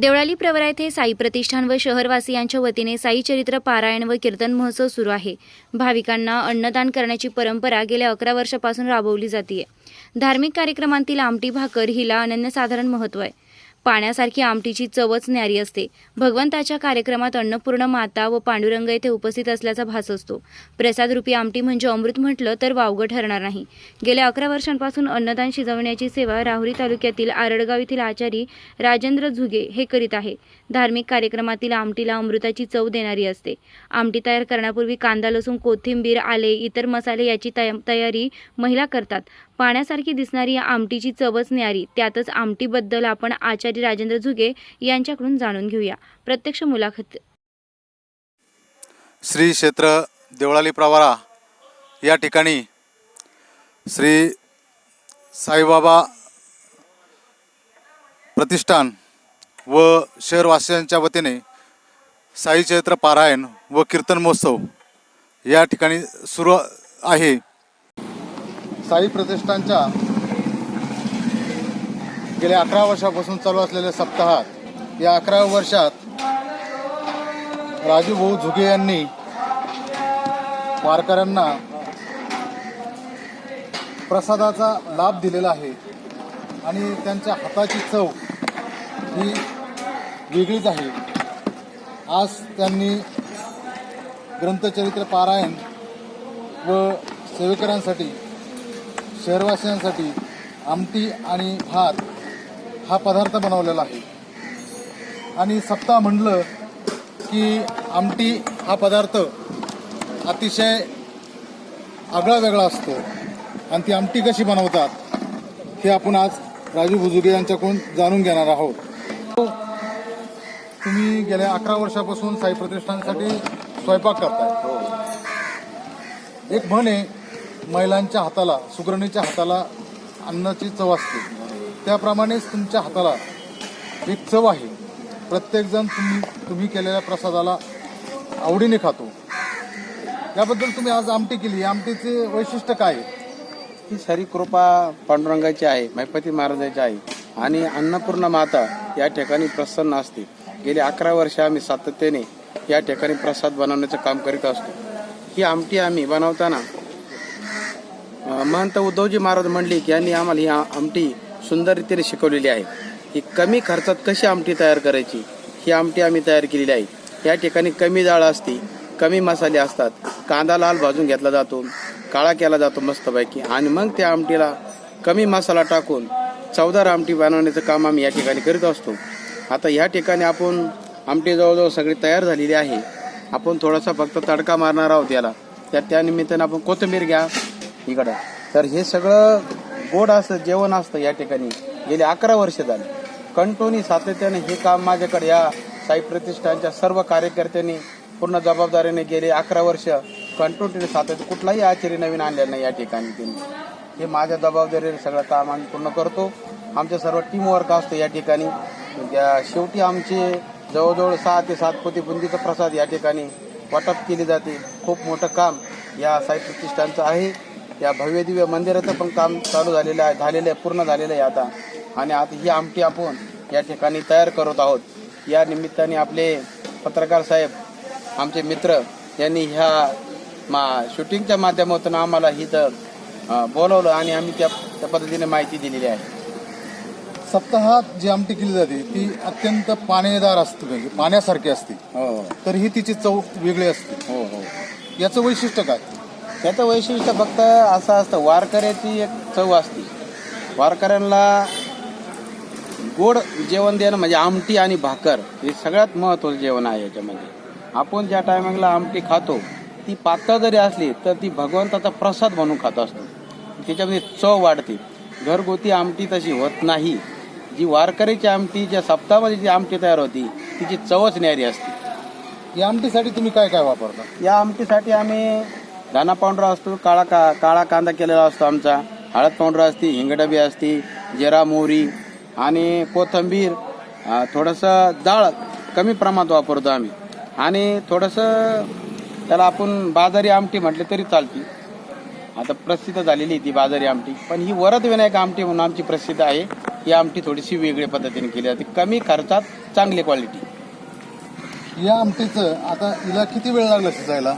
देवळाली प्रवरा येथे साई प्रतिष्ठान व शहरवासियांच्या वतीने साई चरित्र पारायण व कीर्तन महोत्सव सुरू आहे. भाविकांना अन्नदान करण्याची परंपरा गेल्या अकरा वर्षापासून राबवली जाते धार्मिक कार्यक्रमांतील आमटी भाकर हिला अनन्यसाधारण महत्त्व आहे. पाण्यासारखी आमटीची चवच न्यारी असते. भगवंताच्या कार्यक्रमात अन्नपूर्ण माता व पांडुरंग येथे उपस्थित असल्याचा भास असतो. प्रसादरूपी आमटी म्हणजे अमृत म्हटलं तर वावगं ठरणार नाही. गेल्या अकरा वर्षांपासून अन्नदान शिजवण्याची सेवा राहुरी तालुक्यातील आरडगाव येथील आचारी राजेंद्र झुगे हे करीत आहे. धार्मिक कार्यक्रमातील आमटीला अमृताची चव देणारी असते. आमटी तयार करण्यापूर्वी कांदा लसूण कोथिंबीर आले इतर मसाले याची तया तयारी महिला करतात. पाण्यासारखी दिसणारी या आमटीची चवच न्यारी त्यातच आमटीबद्दल आपण आचार्य राजेंद्र झुगे यांच्याकडून जाणून घेऊया. प्रत्यक्ष मुलाखत. श्री क्षेत्र देवळाली प्रवारा या ठिकाणी श्री साईबाबा प्रतिष्ठान व शहरवासियांच्या वतीने साई चैत्र पारायण व कीर्तन महोत्सव या ठिकाणी सुरू आहे. साई प्रतिष्ठानच्या गेल्या अकरा वर्षापासून चालू असलेल्या सप्ताहात या अकरा वर्षात राजू भाऊ झुगे यांनी वारकऱ्यांना प्रसादाचा लाभ दिलेला आहे आणि त्यांच्या हाताची चव ही वेगळीच आहे. आज त्यांनी ग्रंथचरित्र पारायण व सेवेकरांसाठी शहरवासियांसाठी आमटी आणि भात हा पदार्थ बनवलेला आहे. आणि सप्ताह म्हणलं की आमटी हा पदार्थ अतिशय आगळा वेगळा असतो. आणि ती आमटी कशी बनवतात हे आपण आज राजू भुजुगे यांच्याकडून जाणून घेणार आहोत. तुम्ही गेल्या अकरा वर्षापासून साई प्रतिष्ठानसाठी स्वयंपाक करताय. एक म्हण आहे महिलांच्या हाताला सुगरणीच्या हाताला अन्नाची चव असते. त्याप्रमाणेच तुमच्या हाताला एक चव आहे. प्रत्येकजण तुम्ही तुम्ही केलेल्या प्रसादाला आवडीने खातो. याबद्दल तुम्ही आज आमटी केली. आमटीचे वैशिष्ट्य काय आहे? ही सारी कृपा पांडुरंगाची आहे मैपती महाराजाची आहे. आणि अन्नपूर्णा माता या ठिकाणी प्रसन्न असते. गेली अकरा वर्ष आम्ही सातत्याने या ठिकाणी प्रसाद बनवण्याचं काम करीत असतो. ही आमटी आम्ही बनवताना महंत उद्धवजी महाराज मंडलिक की यांनी आम्हाला ही आ- आमटी सुंदर रीतीने शिकवलेली आहे. ही कमी खर्चात कशी आमटी तयार करायची? ही आमटी आम्ही तयार केलेली आहे. या ठिकाणी कमी डाळ असते कमी मसाले असतात. कांदा लाल भाजून घेतला जातो काळा केला जातो मस्तपैकी. आणि मग त्या आमटीला कमी मसाला टाकून चवदार आमटी बनवण्याचं काम आम्ही या ठिकाणी करीत असतो. आता या ठिकाणी आपण आमटी जवळजवळ सगळी तयार झालेली आहे. आपण थोडासा फक्त तडका मारणार आहोत याला. त्या त्यानिमित्तानं आपण कोथिंबीर घ्या. इकडं. तर हे सगळं गोड असतं जेवण असतं या ठिकाणी. गेले अकरा वर्ष झाले. कंटोनी सातत्याने हे काम माझ्याकडे या साई प्रतिष्ठानच्या सर्व कार्यकर्त्यांनी पूर्ण जबाबदारीने गेले अकरा वर्ष. कंटोनी सातत्य कुठलाही आचार्य नवीन आणलेला नाही या ठिकाणी त्यांनी. हे माझ्या जबाबदारीने सगळं काम आम्ही पूर्ण करतो. आमचं सर्व टीमवर्क असतं या ठिकाणी. शेवटी आमचे जवळजवळ सहा ते सात पोती बुंदीचा प्रसाद या ठिकाणी वाटप केली जाते. खूप मोठं काम या साई प्रतिष्ठानचं आहे. या भव्य दिव्य मंदिराचं पण काम चालू झालेलं आहे झालेलं आहे पूर्ण झालेलं आहे आता. आणि आता ही आमटी आपण या ठिकाणी तयार करत आहोत. या निमित्ताने आपले पत्रकार साहेब आमचे मित्र यांनी ह्या मा शूटिंगच्या माध्यमातून आम्हाला इथं बोलवलं आणि आम्ही त्या त्या पद्धतीने माहिती दिलेली आहे. सप्ताहात जी आमटी केली जाते ती अत्यंत पाणीदार असते म्हणजे पाण्यासारखी असते. हो हो. तरीही तिची चव वेगळी असते. हो हो. याचं वैशिष्ट्य काय? त्याचं वैशिष्ट्य फक्त असं असतं वारकऱ्याची एक चव असते. वारकऱ्यांना गोड जेवण देणं म्हणजे आमटी आणि भाकर हे सगळ्यात महत्त्वाचं जेवण आहे याच्यामध्ये. आपण ज्या टायमिंगला आमटी खातो ती पातळ जरी असली तर ती भगवंताचा प्रसाद म्हणून खात असतो. त्याच्यामध्ये चव वाढते. घरगुती आमटी तशी होत नाही. जी वारकरीची आमटी ज्या सप्ताहामध्ये जी आमटी तयार होती तिची चवच न्यारी असते. या आमटीसाठी तुम्ही काय काय वापरता? या आमटीसाठी आम्ही दाना पावडर असतो काळा का काळा कांदा केलेला असतो आमचा. हळद पावडर असते हिंगडबी असते जिरा मोहरी आणि कोथंबीर थोडंसं डाळ कमी प्रमाणात वापरतो आम्ही. आणि थोडंसं त्याला आपण बाजारी आमटी म्हटले तरी चालते. आता प्रसिद्ध झालेली आहे ती बाजारी आमटी. पण ही वरद विनायक आमटी म्हणून आमची प्रसिद्ध आहे. ही आमटी थोडीशी वेगळ्या पद्धतीने केली जाते. कमी खर्चात चांगली क्वालिटी. या आमटीचं आता हिला किती वेळ लागला शिजायला?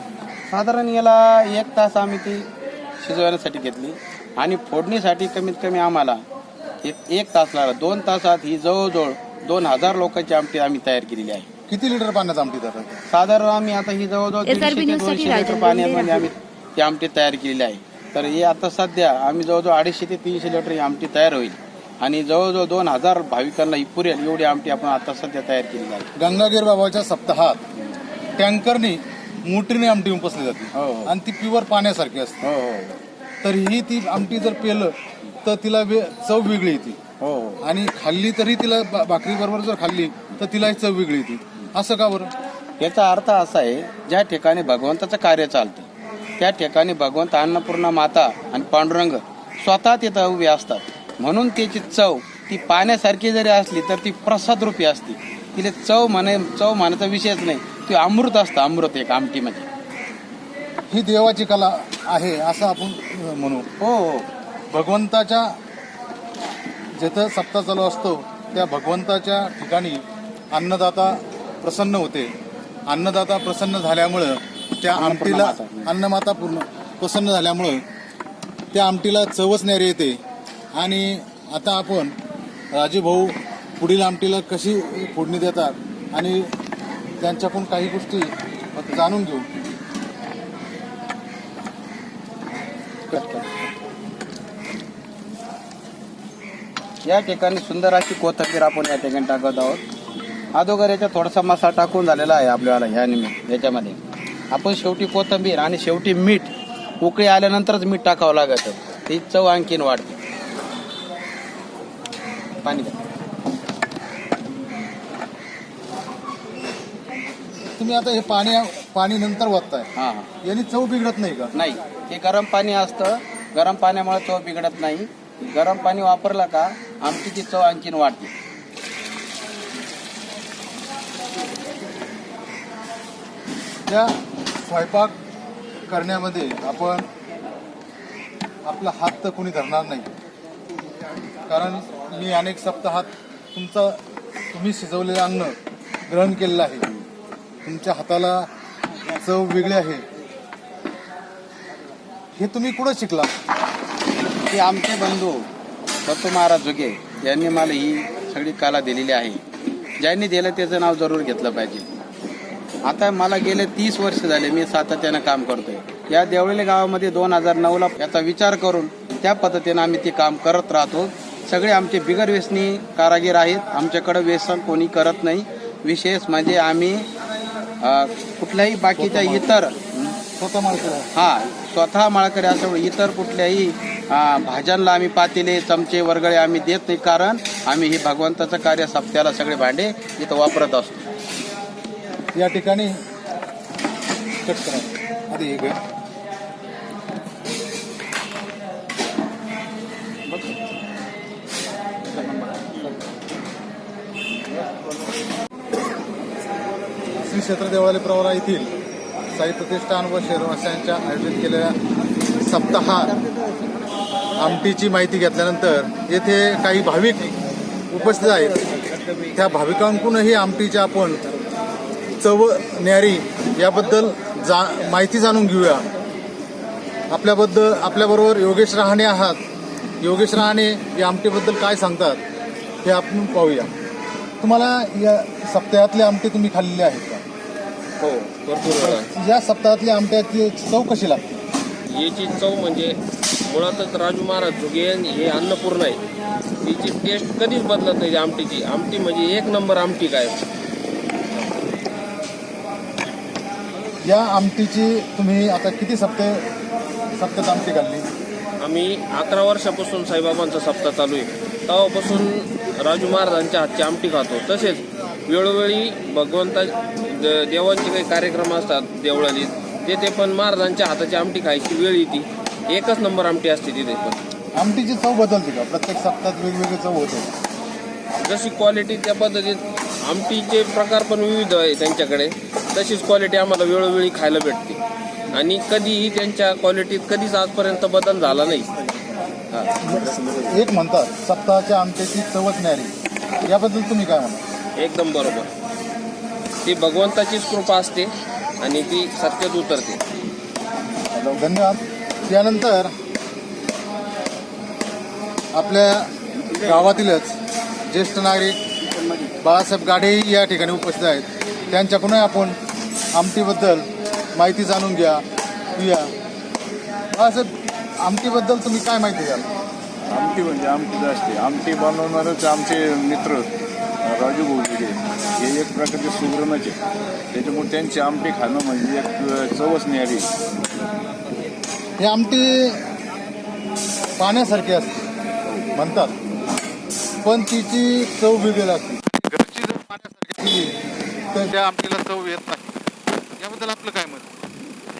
साधारण याला एक तास आम्ही ती शिजवण्यासाठी घेतली. आणि फोडणीसाठी कमीत कमी आम्हाला एक एक तास लागला. दोन तासात ही जवळजवळ दोन हजार लोकांची आमटी आम्ही तयार केलेली आहे. किती लिटर पाण्यात आमटी जातात साधारण आम्ही आता ही जवळजवळ SRB दीडशे ते न्यूजसाठी दोनशे लिटर राजन पाण्यामध्ये आम्ही ती आमटी तयार केलेली आहे. तर हे आता सध्या आम्ही जवळजवळ अडीचशे ते तीनशे लिटर ही आमटी तयार होईल. आणि जवळजवळ दोन हजार भाविकांना ही पुरेल एवढी आमटी आपण आता सध्या तयार केलेली आहे. गंगागीर बाबाच्या सप्ताहात टँकरनी मोटरीने आमटी उपसली जाते. हो, हो. आणि ती प्युअर पाण्यासारखी असते. हो तर ही ती आमटी जर पेलं तर तिला वे चव वेगळी येते. आणि खाल्ली तरी तिला भाकरी बरोबर जर खाल्ली तर तिलाही चव वेगळी येते. असं का बरं? याचा अर्थ असा आहे ज्या ठिकाणी भगवंताचं कार्य चालतं त्या ठिकाणी भगवंत अन्नपूर्णा माता आणि पांडुरंग स्वतः तिथं उभे असतात. म्हणून त्याची चव ती पाण्यासारखी जरी असली तर ती प्रसाद रूपी असते. तिला चव म्हणे चव म्हणायचा विषयच नाही. ती अमृत असतं अमृत एक आमटीमध्ये. ही देवाची कला आहे असं आपण म्हणू. हो हो. भगवंताच्या जिथं सप्ताह चालू असतो त्या भगवंताच्या ठिकाणी अन्नदाता प्रसन्न होते. अन्नदाता प्रसन्न झाल्यामुळं त्या आमटीला अन्नमाता पूर्ण प्रसन्न झाल्यामुळं त्या आमटीला चवच न्यारी येते. आणि आता आपण राजू भाऊ पुढील आमटीला कशी फोडणी देतात आणि त्यांच्याकडून काही गोष्टी जाणून घेऊ. या ठिकाणी सुंदर अशी कोथंबीर आपण या ठिकाणी टाकत आहोत. अगोदर याचा थोडासा मासा टाकून झालेला आहे आपल्याला ह्या निमित्त याच्यामध्ये. आपण शेवटी कोथंबीर आणि शेवटी मीठ उकळी आल्यानंतरच मीठ टाकावं लागतं. ती चव आणखीन वाढते. पाणी द्या. तुम्ही आता हे पाणी पाणी नंतर वाचताय हां हां. यांनी चव बिघडत नाही का? नाही. हे गरम पाणी असतं. गरम पाण्यामुळे चव बिघडत नाही. गरम पाणी वापरलं का आमटीची चव आणखीन वाढते. त्या स्वयंपाक करण्यामध्ये आपण आपला हात तर कोणी धरणार नाही. कारण मी अनेक सप्ताहात तुमचं तुम्ही शिजवलेलं अन्न ग्रहण केलेलं आहे. तुमच्या हाताला चव वेगळी आहे. हे तुम्ही कुठं शिकला? की आमचे बंधू दत्तू महाराज जुगे यांनी मला ही सगळी कला दिलेली आहे. ज्यांनी दिलं त्याचं नाव जरूर घेतलं पाहिजे. आता मला गेले तीस वर्ष झाले मी सातत्यानं काम करतोय. या देवळेले गावामध्ये दोन हजार नऊला याचा विचार करून त्या पद्धतीनं आम्ही ते काम करत राहतो. सगळे आमचे बिगर व्यसनी कारागीर आहेत. आमच्याकडं व्यसन कोणी करत नाही. विशेष म्हणजे आम्ही अं, कुठल्याही बाकीच्या इतर स्वतः मालकी हा स्वतः माळकरी असं इतर कुठल्याही भाज्यांना आम्ही पातेले चमचे वरगळे आम्ही देत नाही कारण आम्ही हे भगवंताचं कार्य सप्त्याला सगळे भांडे इथं वापरत असतो. या ठिकाणी कट करा. आधी हे घ्या क्षेत्र देवालय प्रवरा येथील साई प्रतिष्ठान व शेरवाशांच्या आयोजित केलेल्या सप्ताहात आमटीची माहिती घेतल्यानंतर येथे काही भाविक उपस्थित आहेत. त्या भाविकांकडूनही आमटीची आपण चव न्यारी याबद्दल जा माहिती जाणून घेऊया. आपल्याबद्दल आपल्याबरोबर योगेश रहाणे आहात. योगेश रहाणे या आमटीबद्दल काय सांगतात हे आपण पाहूया. तुम्हाला या सप्ताहातले आमटे तुम्ही खाल्लेले आहेत. हो भरपूर वेळा या सप्ताहातली आमट्याची चव कशी लागते? याची चव म्हणजे मुळातच राजू महाराज जुगेन हे अन्नपूर्ण आहे. तिची टेस्ट कधीच बदलत नाही आमटीची. आमटी म्हणजे एक नंबर आमटी काय? या आमटीची तुम्ही आता किती सप्ते सप्त्यात आमटी खाल्ली? आम्ही अकरा वर्षापासून साईबाबांचा सप्ताह चालू आहे. तेव्हापासून राजू महाराजांच्या हातची आमटी खातो. तसेच वेळोवेळी भगवंता द- देवांचे काही कार्यक्रम असतात देवळालीत तेथे पण महाराजांच्या हाताची आमटी खायची वेळ येते. एकच नंबर आमटी असते तिथे पण. आमटीची चव बदलते का? प्रत्येक सप्ताहात वेगवेगळी चव होते. जशी क्वालिटी त्या पद्धतीत आमटीचे प्रकार पण विविध आहे त्यांच्याकडे तशीच क्वालिटी आम्हाला वेळोवेळी खायला भेटते. आणि कधीही त्यांच्या क्वालिटीत कधीच आजपर्यंत बदल झाला नाही. एक म्हणतात सप्ताहाच्या आमट्याची चवच न्यारी. याबद्दल तुम्ही काय म्हणता? एकदम बरोबर. ती भगवंताचीच कृपा असते आणि ती सत्यात उतरते. धन्यवाद. त्यानंतर आपल्या गावातीलच ज्येष्ठ नागरिक बाळासाहेब गाडेही या ठिकाणी उपस्थित आहेत. त्यांच्याकडूनही आपण आमटीबद्दल माहिती जाणून घ्या घेऊया. बाळासाहेब आमटीबद्दल तुम्ही काय माहिती द्याल? आमटी म्हणजे आमटीच असते. आमटी बनवणारच आमचे मित्र. राजू हे. एक प्रकारचे सुग्रणच आहे. त्याच्यामुळे त्यांची आमटी खाणं म्हणजे एक चवच न्यारी ही आमटी पाण्यासारखी असते म्हणतात. पण तिची चव वेगळी लागते. घरची जर पाण्यासारखी केली तर त्या आमटीला चव येत नाही. याबद्दल आपलं काय मत?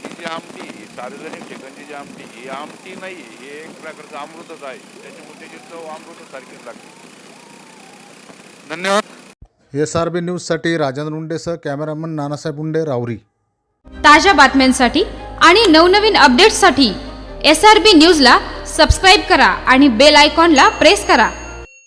ही जी आमटी ही सार्वजनिक ठिकाणची जी आमटी ही आमटी नाही हे एक प्रकारचं अमृतच आहे. त्याच्यामुळे त्याची चव अमृतासारखीच लागते. धन्यवाद. एस आर बी न्यूजसाठी राजेंद्र उंडेसह कॅमेरामन नानासाहेब उंडे रावरी ताज्या बातम्यांसाठी आणि नवनवीन अपडेट्ससाठी एस आर बी न्यूजला सबस्क्राईब करा आणि बेल आयकॉनला प्रेस करा.